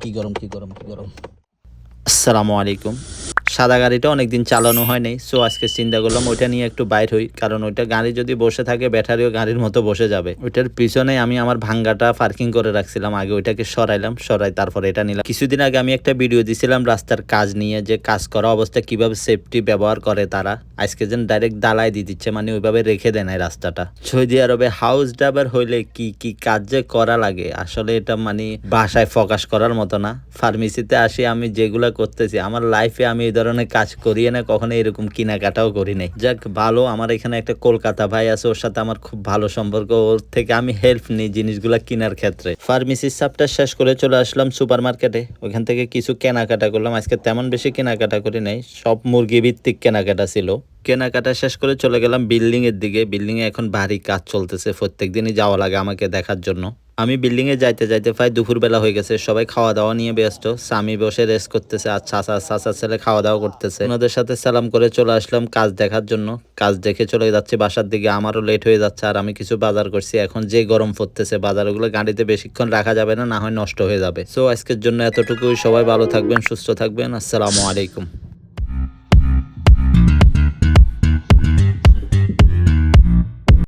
কি গরম কি গরম কি গরম আসসালামু আলাইকুম সাদা গাড়িটা অনেকদিন চালানো হয় নাই সো আজকে চিন্তা করলাম ওইটা নিয়ে একটু বাইর হই। কারণ ওইটা গাড়ি যদি বসে থাকে, ব্যাটারিও গাড়ির মতো বসে যাবে। ওইটার পিছনে আমি আমার ভাঙ্গাটা পার্কিং করে রাখছিলাম। আগে ওইটাকে সরাইলাম, সরাই তারপরে এটা নিলাম। কিছুদিন আগে আমি একটা ভিডিও দিছিলাম রাস্তার কাজ নিয়ে, যে কাজ করা অবস্থা, কীভাবে সেফটি ব্যবহার করে তারা। আজকে যেন ডাইরেক্ট দালাই দিয়ে দিচ্ছে মানে ওইভাবে রেখে দেয় না এই রাস্তাটা। সৌদি আরবে হাউস ড্রাইভার হইলে কি কি কাজ যে করা লাগে? আসলে এটা মানে বাসায় ফোকাস করার মতো না। ফার্মেসিতে আসি, আমি যেগুলা করতেছি, আমার লাইফে আমি ধরনের কাজ করিয়ে না, কখনো এরকম কেনাকাটাও করি নাই। যাক, ভালো, আমার এখানে একটা কলকাতা ভাই আছে, ওর সাথে আমার খুব ভালো সম্পর্ক, ওর থেকে আমি হেল্প নিই জিনিসগুলা কেনার ক্ষেত্রে। ফার্মেসির সাপটা শেষ করে চলে আসলাম সুপার মার্কেটে ওইখান থেকে কিছু কেনাকাটা করলাম, আজকে তেমন বেশি কেনাকাটা করি নাই, সব মুরগি ভিত্তিক কেনাকাটা ছিল। কেনাকাটা শেষ করে চলে গেলাম বিল্ডিং এর দিকে বিল্ডিং এ এখন ভারী কাজ চলতেছে প্রত্যেক দিনই যাওয়া লাগে আমাকে দেখার জন্য। আমি বিল্ডিংয়ে যাইতে যাইতে প্রায় দুপুরবেলা হয়ে গেছে। সবাই খাওয়া দাওয়া নিয়ে ব্যস্ত। স্বামী বসে রেস্ট করতেছে আর চাচা, চাচার ছেলে খাওয়া দাওয়া করতেছে। ওনাদের সাথে সালাম করে চলে আসলাম কাজ দেখার জন্য। কাজ দেখে চলে যাচ্ছে বাসার দিকে। আমারও লেট হয়ে যাচ্ছে আর আমি কিছু বাজার করছি। এখন যে গরম পড়তেছে, বাজারগুলো গাড়িতে বেশিক্ষণ রাখা যাবে না না হয় নষ্ট হয়ে যাবে। সো আজকের জন্য এতটুকুই। সবাই ভালো থাকবেন, সুস্থ থাকবেন। আসসালামু আলাইকুম।